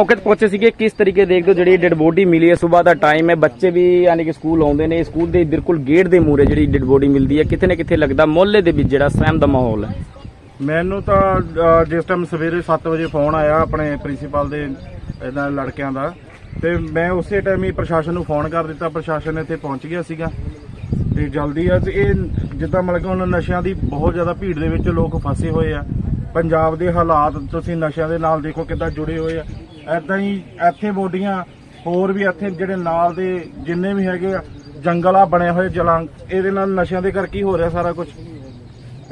ਮੌਕੇ ਤੇ ਪਹੁੰਚੇ ਸੀਗੇ। ਕਿਸ ਤਰੀਕੇ ਦੇਖਦੇ ਹੋ ਜਿਹੜੀ ਡੈਡ ਬੋਡੀ ਮਿਲੀ ਹੈ? ਸਵੇਰ ਦਾ ਟਾਈਮ ਹੈ। ਬੱਚੇ ਵੀ ਯਾਨੀ ਕਿ ਸਕੂਲ ਆਉਂਦੇ ਨੇ। ਸਕੂਲ ਦੇ ਬਿਲਕੁਲ ਗੇਟ ਦੇ ਮੂਹਰੇ ਜਿਹੜੀ ਡੈਡ ਬੋਡੀ ਮਿਲਦੀ ਹੈ ਕਿਤੇ ਨਾ ਕਿਤੇ ਲੱਗਦਾ ਮੁਹੱਲੇ ਦੇ ਵਿੱਚ ਜਿਹੜਾ ਸਹਿਮ ਦਾ ਮਾਹੌਲ ਹੈ। ਮੈਨੂੰ ਤਾਂ ਅਹ, ਜਿਸ ਟਾਈਮ ਸਵੇਰੇ 7 ਵਜੇ ਫੋਨ ਆਇਆ ਆਪਣੇ ਪ੍ਰਿੰਸੀਪਲ ਦੇ ਇਹਨਾਂ ਲੜਕਿਆਂ ਦਾ ਤੇ ਮੈਂ ਉਸੇ ਟਾਈਮ ਹੀ ਪ੍ਰਸ਼ਾਸਨ ਨੂੰ ਫੋਨ ਕਰ ਦਿੱਤਾ। ਪ੍ਰਸ਼ਾਸਨ ਇੱਥੇ ਪਹੁੰਚ ਗਿਆ ਸੀਗਾ। ਤੇ ਜਲਦੀ ਆ ਤੇ ਇਹ ਜਿੱਦਾਂ ਮਤਲਬ ਕਿ ਹੁਣ ਨਸ਼ਿਆਂ ਦੀ ਬਹੁਤ ਜ਼ਿਆਦਾ ਭੀੜ ਦੇ ਵਿੱਚ ਲੋਕ ਫਸੇ ਹੋਏ ਆ। ਪੰਜਾਬ ਦੇ ਹਾਲਾਤ ਤੁਸੀਂ ਨਸ਼ਿਆਂ ਦੇ ਨਾਲ ਦੇਖੋ ਕਿੱਦਾਂ ਜੁੜੇ ਹੋਏ ਆ। ਐਦਾਂ ਹੀ ਇੱਥੇ ਬੋਡੀਆਂ ਹੋਰ ਵੀ ਇੱਥੇ ਜਿਹੜੇ ਨਾਲ ਦੇ ਜਿੰਨੇ ਵੀ ਹੈਗੇ ਆ ਜੰਗਲ ਆ ਬਣੇ ਹੋਏ ਜਲਾਂ ਇਹਦੇ ਨਾਲ ਨਸ਼ਿਆਂ ਦੇ ਕਰਕੇ ਹੀ ਹੋ ਰਿਹਾ ਸਾਰਾ ਕੁਝ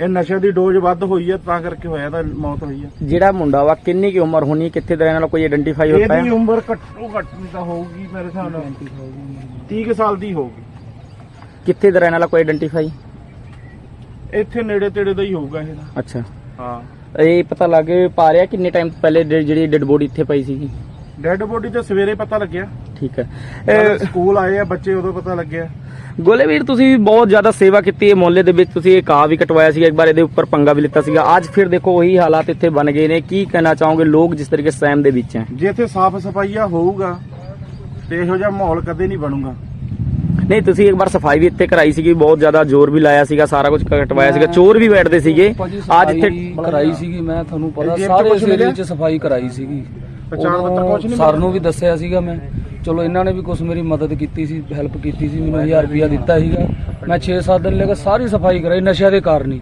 ਇਹ ਨਸ਼ੇ ਦੀ ਡੋਜ਼ ਵੱਧ ਹੋਈ ਹੈ ਤਾਂ ਕਰਕੇ ਹੋਇਆ ਤਾਂ ਮੌਤ ਹੋਈ ਹੈ ਜਿਹੜਾ ਮੁੰਡਾ ਵਾ ਕਿੰਨੀ ਕੀ ਉਮਰ ਹੋਣੀ ਕਿੱਥੇ ਦਾ ਰਹਿਣ ਵਾਲਾ ਕੋਈ ਆਇਡੈਂਟੀਫਾਈ ਹੋ ਇਹਦੀ ਉਮਰ ਘੱਟੋ ਘੱਟ ਤਾਂ ਹੋਊਗੀ ਮੇਰੇ ਹਿਸਾਬ ਨਾਲ। 30 ਕੁ ਸਾਲ ਦੀ ਹੋਊਗੀ। ਕਿੱਥੇ ਦਾ ਰਹਿਣ ਵਾਲਾ ਕੋਈ ਆਇਡੈਂਟੀਫਾਈ ਇੱਥੇ ਨੇੜੇ ਤੇੜੇ ਦਾ ਹੀ ਹੋਊਗਾ ਇਹ। ਅੱਛਾ। ਹਾਂ। ਇਹ ਪਤਾ ਲੱਗ ਪਾ ਰਿਹਾ ਕਿੰਨੇ ਟਾਈਮ ਪਹਿਲੇ ਜਿਹੜੀ ਡੈਡ ਬੋਡੀ ਇੱਥੇ ਪਈ ਸੀਗੀ। ਡੈੱਡ ਬੋਡੀ ਤੇ ਸਵੇਰੇ ਪਤਾ ਲੱਗਿਆ। ਠੀਕ ਹੈ। ਇਹ ਸਕੂਲ ਆਏ ਆ ਬੱਚੇ ਉਦੋਂ ਪਤਾ ਲੱਗਿਆ। ਗੋਲੇ ਵੀਰ ਤੁਸੀਂ ਬਹੁਤ ਜ਼ਿਆਦਾ ਸੇਵਾ ਕੀਤੀ ਹੈ ਮੁਹੱਲੇ ਦੇ ਵਿੱਚ। ਤੁਸੀਂ ਇੱਕ ਘਾਹ ਵੀ ਕਟਵਾਇਆ ਸੀਗਾ ਇੱਕ ਵਾਰ ਇਹਦੇ ਉੱਪਰ ਪੰਗਾ ਵੀ ਲਿੱਤਾ ਸੀਗਾ। ਅੱਜ ਫਿਰ ਦੇਖੋ ਉਹੀ ਹਾਲਾਤ ਇੱਥੇ ਬਣ ਗਏ ਨੇ। ਕੀ ਕਹਿਣਾ ਚਾਹੋਗੇ? ਲੋਕ ਜਿਸ ਤਰੀਕੇ ਸੈਮ ਦੇ ਵਿੱਚ ਹੈ। ਜੇ ਇੱਥੇ ਸਾਫ਼ ਸਫਾਈਆ ਹੋਊਗਾ ਤੇ ਇਹੋ ਜਿਹਾ ਮਾਹੌਲ ਕਦੇ ਨਹੀਂ ਬਣੂਗਾ। ਨਹੀਂ ਤੁਸੀਂ ਇੱਕ ਵਾਰ ਸਫ਼ਾਈ ਵੀ ਇੱਥੇ ਕਰਾਈ ਸੀਗੀ ਬਹੁਤ ਜ਼ਿਆਦਾ ਜ਼ੋਰ ਵੀ ਲਾਇਆ ਸੀਗਾ ਸਾਰਾ ਕੁਝ ਕਟਵਾਇਆ ਸੀਗਾ ਚੋਰ ਵੀ ਬੈਠਦੇ ਸੀਗੇ। ਅੱਜ ਇੱਥੇ ਕਰਾਈ ਸੀਗੀ ਮੈਂ ਤੁਹਾਨੂੰ ਪਤਾ ਸਾਰੇ ਕੁਛ ਏਰੀਏ ਮਿਲਿਆ? 'ਚ ਸਫ਼ਾਈ ਕਰਾਈ ਸੀਗੀ। ਪਛਾਣ ਪੱਤਰ ਉਦੋਂ ਕੁਛ ਨਹੀਂ ਸਰ ਨੂੰ ਵੀ ਦੱਸਿਆ ਸੀਗਾ ਮੈਂ ਚਲੋ ਇਹਨਾਂ ਨੇ ਵੀ ਕੁਝ ਮੇਰੀ ਮਦਦ ਕੀਤੀ ਸੀ ਹੈਲਪ ਕੀਤੀ ਸੀ ਮੈਨੂੰ 1000 ਰੁਪਿਆ ਦਿੱਤਾ ਸੀਗਾ। ਮੈਂ 6-7 ਦਿਨ ਲੈ ਕੇ ਸਾਰੀ ਸਫ਼ਾਈ ਕਰਾਈ ਨਸ਼ਿਆਂ ਦੇ ਕਾਰਨ ਹੀ।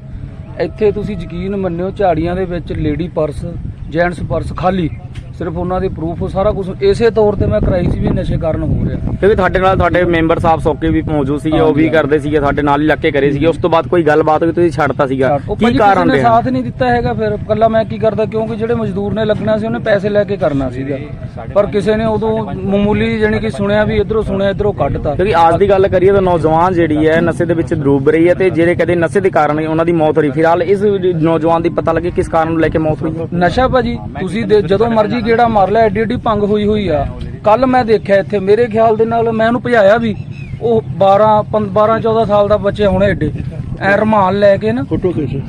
ਇੱਥੇ ਤੁਸੀਂ ਯਕੀਨ ਮੰਨਿਓ ਝਾੜੀਆਂ ਦੇ ਵਿੱਚ ਲੇਡੀ ਪਰਸ ਜੈਂਟਸ ਪਰਸ ਖਾਲੀ। ਸਿਰਫ ਉਹਨਾਂ ਦੇ ਪ੍ਰੂਫ ਸਾਰਾ ਕੁਝ ਇਸੇ ਤੌਰ ਤੇ ਮੈਂ ਕਰਾਈ ਸੀ ਵੀ ਨਸ਼ੇ ਕਾਰਨ ਹੋ ਰਿਹਾ। ਕਿਉਂਕਿ ਤੁਹਾਡੇ ਨਾਲ ਤੁਹਾਡੇ ਮੈਂਬਰ ਸਾਹਿਬ ਸੌਕੇ ਵੀ ਮੌਜੂਦ ਸੀਗੇ ਉਹ ਵੀ ਕਰਦੇ ਸੀਗੇ ਸਾਡੇ ਨਾਲ ਹੀ ਲੱਗ ਕੇ ਕਰੇ ਸੀਗੇ। ਉਸ ਤੋਂ ਬਾਅਦ ਕੋਈ ਗੱਲਬਾਤ ਹੋਈ ਤੁਸੀਂ ਛੱਡਤਾ ਸੀਗਾ। ਕੀ ਕਾਰਨ ਰਿਹਾ ਸਾਥ ਨਹੀਂ ਦਿੱਤਾ ਹੈਗਾ ਫਿਰ। ਕੱਲਾ ਮੈਂ ਕੀ ਕਰਦਾ ਕਿਉਂਕਿ ਜਿਹੜੇ ਮਜ਼ਦੂਰ ਨੇ ਲੱਗਣਾ ਸੀ ਉਹਨੇ ਪੈਸੇ ਲੈ ਕੇ ਕਰਨਾ ਸੀਗਾ। ਪਰ ਕਿਸੇ ਨੇ ਉਦੋਂ ਮਾਮੂਲੀ ਜਾਣੀ ਕਿ ਸੁਣਿਆ ਵੀ ਇਧਰੋਂ ਸੁਣਿਆ ਇਧਰੋਂ ਕੱਢਤਾ ਕਿਉਂਕਿ ਅੱਜ ਦੀ ਗੱਲ ਕਰੀਏ ਤਾਂ ਨੌਜਵਾਨ ਜਿਹੜੀ ਹੈ ਨਸ਼ੇ ਦੇ ਵਿੱਚ ਡੁੱਬ ਰਹੀ ਹੈ ਤੇ ਜਿਹੜੇ ਕਦੇ ਨਸ਼ੇ ਦੇ ਕਾਰਨ ਉਹਨਾਂ ਦੀ ਮੌਤ ਹੋਈ। ਫਿਲਹਾਲ ਇਸ ਨੌਜਵਾਨ ਦੀ ਪਤਾ ਲੱਗੇ ਕਿਸ ਕਾਰਨ ਨੂੰ ਲੈ ਕੇ ਮੌਤ ਹੋਈ। ਨਸ਼ਾ ਭਾਜੀ ਤੁਸੀਂ ਜਦੋਂ ਮਰਜ਼ੀ ਗੇੜਾ ਮਾਰ ਲੈ ਐਡੀ ਐਡੀ ਭੰਗ ਹੋਈ ਹੋਈ ਆ। ਕੱਲ ਮੈਂ ਦੇਖਿਆ ਇੱਥੇ ਮੇਰੇ ਖਿਆਲ ਦੇ ਨਾਲ ਮੈਂ ਉਹਨੂੰ ਭਜਾਇਆ ਵੀ। ਉਹ 12 12 14 ਸਾਲ ਦਾ ਬੱਚੇ ਹੁਣੇ ਐਡੇ ਐ ਰਮਾਲ ਲੈ ਕੇ ਨਾ ਫੋਟੋ ਖਿੱਚ।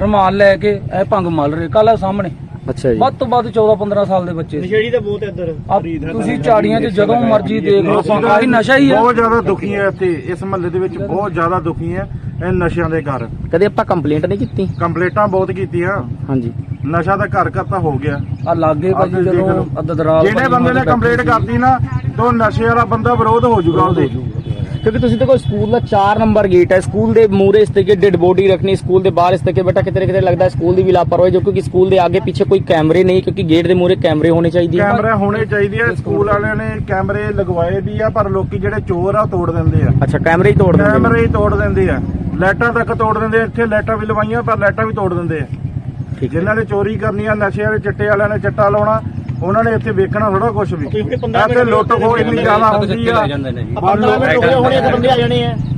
ਰਮਾਲ ਲੈ ਕੇ ਐ ਭੰਗ ਮਲ ਰਹੇ। ਕੱਲ ਸਾਹਮਣੇ। ਅੱਛਾ ਜੀ। ਵੱਧ ਤੋਂ ਵੱਧ 14 15 ਸਾਲ ਦੇ ਬੱਚੇ ਸੀ। ਨਸ਼ੇੜੀ ਤਾਂ ਬਹੁਤ ਇੱਧਰ। ਆਪ ਤੁਸੀਂ ਝਾੜੀਆਂ 'ਚ ਜਦੋਂ ਮਰਜ਼ੀ ਦੇਖ ਲਓ ਅਸੀਂ ਤਾਂ ਆਹੀ ਨਸ਼ਾ ਹੀ ਆ। ਬਹੁਤ ਜ਼ਿਆਦਾ ਦੁਖੀ ਹੈ ਇੱਥੇ ਇਸ ਮਹੱਲੇ ਦੇ ਵਿੱਚ ਬਹੁਤ ਜ਼ਿਆਦਾ ਦੁਖੀ ਹੈ ਇਹ ਨਸ਼ਿਆਂ ਦੇ ਕਾਰਨ ਕਦੇ ਆਪਾਂ ਕੰਪਲੇਂਟ ਨਹੀਂ ਕੀਤੀ? ਕੰਪਲੇਂਟਾਂ ਬਹੁਤ ਕੀਤੀਆਂ। ਹਾਂਜੀ। ਨਸ਼ਾ ਤਾਂ ਘਰ ਘਰ ਤਾਂ ਹੋ ਗਿਆ। ਆ ਲਾਗੇ ਆਹ ਭਾਜੀ ਤੁਸੀਂ ਦੇਖ ਜਦੋਂ ਲਓ। ਅਦਦਰਾਲ ਜਿਹੜੇ ਬੰਦੇ ਨੇ ਕੰਪਲੇਂਟ ਕਰਤੀ ਨਾ ਤਾਂ ਨਸ਼ੇ ਵਾਲਾ ਬੰਦਾ ਵਿਰੋਧ ਹੋ ਜਾਊਗਾ ਉਹਦੇ। ਕਿਉਂਕਿ ਤੁਸੀਂ ਦੇਖੋ ਸਕੂਲ ਦਾ 4 ਨੰਬਰ ਗੇਟ ਹੈ। ਸਕੂਲ ਦੇ ਮੂਹਰੇ ਇਸ ਤਰੀਕੇ ਡੈਡ ਬੋਡੀ ਰੱਖਣੀ ਸਕੂਲ ਦੇ ਬਾਹਰ ਇਸ ਤਰੀਕੇ ਬੇਟਾ ਕਿਤੇ ਕਿਤੇ ਲੱਗਦਾ ਸਕੂਲ ਦੀ ਵੀ ਲਾਪਰਵਾਹੀ ਜੋ ਕਿਉਂਕਿ ਸਕੂਲ ਦੇ ਅੱਗੇ ਪਿੱਛੇ ਕੋਈ ਕੈਮਰੇ ਨਹੀਂ ਕਿਉਂਕਿ ਗੇਟ ਦੇ ਮੂਹਰੇ ਕੈਮਰੇ ਹੋਣੇ ਚਾਹੀਦੇ ਆ। ਕੈਮਰੇ ਹੋਣੇ ਚਾਹੀਦੇ ਆ ਸਕੂਲ ਵਾਲਿਆਂ ਨੇ ਕੈਮਰੇ ਲਗਵਾਏ ਵੀ ਆ ਪਰ ਲੋਕੀ ਜਿਹੜੇ ਚੋਰ ਆ ਤੋੜ ਦਿੰਦੇ ਆ। ਅੱਛਾ ਕੈਮਰੇ ਹੀ ਤੋੜ ਦਿੰਦੇ ਨੇ ਕੈਮਰੇ ਹੀ ਤੋੜ ਦਿੰਦੇ ਆ। ਲਾਈਟਾਂ ਤੱਕ ਤੋੜ ਦਿੰਦੇ ਆ ਇੱਥੇ ਲਾਈਟਾਂ ਵੀ ਲਵਾਈਆਂ ਪਰ ਲਾਈਟਾਂ ਵੀ ਤੋੜ ਦਿੰਦੇ ਆ। ਜਿਨ੍ਹਾਂ ਨੇ ਚੋਰੀ ਕਰਨੀ ਆ ਨਸ਼ੇ ਵਾਲੇ ਚਿੱਟੇ ਵਾਲਿਆਂ ਨੇ ਚਿੱਟਾ ਲਾਉਣਾ ਉਹਨਾਂ ਨੇ ਇੱਥੇ ਵੇਖਣਾ ਥੋੜਾ ਕੁਝ ਵੀ। ਇੱਥੇ ਲੁੱਟ ਖੋਹ ਇੰਨੀ ਜ਼ਿਆਦਾ ਹੁੰਦੀ ਆ।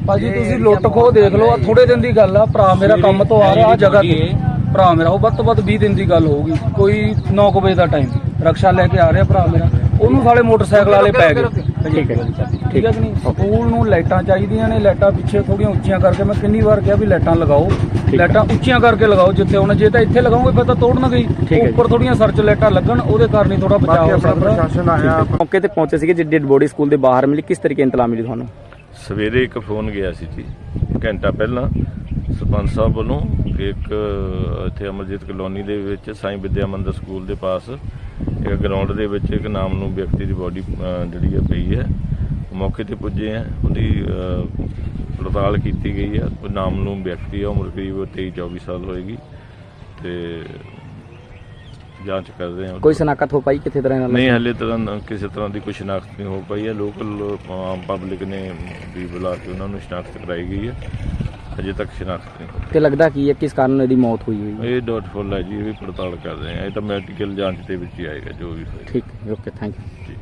ਭਾਜੀ ਤੁਸੀਂ ਲੁੱਟ ਖੋ ਦੇਖ ਲਓ ਆ ਥੋੜੇ ਦਿਨ ਦੀ ਗੱਲ ਆ ਭਰਾ ਮੇਰਾ ਕੰਮ ਤੋਂ ਆ ਰਿਹਾ ਆ ਜਗ੍ਹਾ ਤੇ। ਭਰਾ ਮੇਰਾ ਉਹ ਵੱਧ ਤੋਂ ਵੱਧ 20 ਦਿਨ ਦੀ ਗੱਲ ਹੋਊਗੀ ਕੋਈ 9 ਵਜੇ ਦਾ ਟਾਈਮ ਰਕਸ਼ਾ ਲੈ ਕੇ ਆ ਰਿਹਾ ਭਰਾ ਮੇਰਾ। ਉਹਨੂੰ ਸਾਲੇ ਮੋਟਰਸਾਈਕਲ ਵਾਲੇ ਪੈ ਗਏ। ਠੀਕ ਹੈ ਠੀਕ ਹੈ ਕਿ ਨਹੀਂ ਸਕੂਲ ਨੂੰ ਲਾਈਟਾਂ ਚਾਹੀਦੀਆਂ ਨੇ ਲਾਈਟਾਂ ਪਿੱਛੇ ਥੋੜੀਆਂ ਉੱਚੀਆਂ ਕਰਕੇ ਮੈਂ ਕਿੰਨੀ ਵਾਰ ਕਿਹਾ ਵੀ ਲਾਈਟਾਂ ਲਗਾਓ। ਲਾਈਟਾਂ ਉੱਚੀਆਂ ਕਰਕੇ ਲਗਾਓ ਜਿੱਥੇ ਹੁਣ ਜੇ ਤਾਂ ਇੱਥੇ ਲਗਾਓਗੇ ਫਿਰ ਤਾਂ ਠੀਕ ਹੈ। ਉੱਪਰ ਥੋੜੀਆਂ ਸਰਚ ਲਾਈਟਾਂ ਲੱਗਣ ਉਹਦੇ ਕਾਰਨ ਹੀ ਥੋੜਾ ਬਚਾਅ ਹੋ ਸਕਦਾ। ਪ੍ਰਸ਼ਾਸਨ ਆਇਆ। ਮੌਕੇ ਤੇ ਪਹੁੰਚੇ ਸੀਗੇ ਜਿ ਡੈਡ ਬੋਡੀ ਸਕੂਲ ਦੇ ਬਾਹਰ ਮਿਲੀ। ਕਿਸ ਤਰੀਕੇ ਇੰਤਲਾ ਮਿਲੀ ਤੁਹਾਨੂੰ? ਸਵੇਰੇ ਇੱਕ ਫੋਨ ਗਿਆ ਸੀ ਜੀ ਘੰਟਾ ਪਹਿਲਾਂ। ਸਰਪੰਚ ਸਾਹਿਬ ਵੱਲੋਂ ਕਿ ਇੱਕ ਇੱਥੇ ਅਮਰਜੀਤ ਕਲੋਨੀ ਦੇ ਵਿੱਚ ਸਾਈਂ ਵਿਦਿਆ ਮੰਦਰ ਸਕੂਲ ਦੇ ਪਾਸ ਇੱਕ ਗਰਾਊਂਡ ਦੇ ਵਿੱਚ ਇੱਕ ਨਾਮ ਨੂੰ ਵਿਅਕਤੀ ਦੀ ਬੋਡੀ ਜਿਹੜੀ ਹੈ ਪਈ ਹੈ। ਮੌਕੇ ਤੇ ਪੁੱਜੇ ਆ। ਉਹਦੀ ਪੜਤਾਲ ਕੀਤੀ ਗਈ ਹੈ ਉਹ ਨਾਮ ਨੂੰ ਵਿਅਕਤੀ ਹੈ ਉਮਰ ਕਰੀਬ 23 24 ਸਾਲ ਹੋਏਗੀ। ਤੇ ਜਾਂਚ ਕਰ ਰਹੇ ਹਾਂ ਕੋਈ ਸ਼ਨਾਖਤ ਹੋ ਪਾਈ ਕਿੱਥੇ ਤਰ੍ਹਾਂ ਨਾਲ? ਨਹੀਂ ਹਲੇ ਤਰ੍ਹਾਂ ਕਿਸੇ ਤਰ੍ਹਾਂ ਦੀ ਕੋਈ ਸ਼ਨਾਖਤ ਨਹੀਂ ਹੋ ਪਾਈ ਹੈ। ਲੋਕਲ ਪਬਲਿਕ ਨੇ ਵੀ ਬੁਲਾ ਕੇ ਉਹਨਾਂ ਨੂੰ ਸ਼ਨਾਖਤ ਕਰਾਈ ਗਈ ਹੈ। ਅਜੇ ਤੱਕ ਸ਼ਨਾਖਤ ਨਹੀਂ ਹੋਈ। ਤੇ ਲੱਗਦਾ ਕੀ ਹੈ ਕਿਸ ਕਾਰਨ ਇਹਦੀ ਮੌਤ ਹੋਈ ਹੋਈ ਹੈ? ਇਹ ਡਾਊਟਫੁਲ ਹੈ ਜੀ ਇਹ ਵੀ ਪੜਤਾਲ ਕਰ ਰਹੇ ਹਾਂ। ਇਹ ਤਾਂ ਮੈਡੀਕਲ ਜਾਂਚ ਦੇ ਵਿੱਚ ਹੀ ਆਏਗਾ ਜੋ ਵੀ ਹੋਏਗਾ ਠੀਕ ਓਕੇ ਥੈਂਕ ਯੂ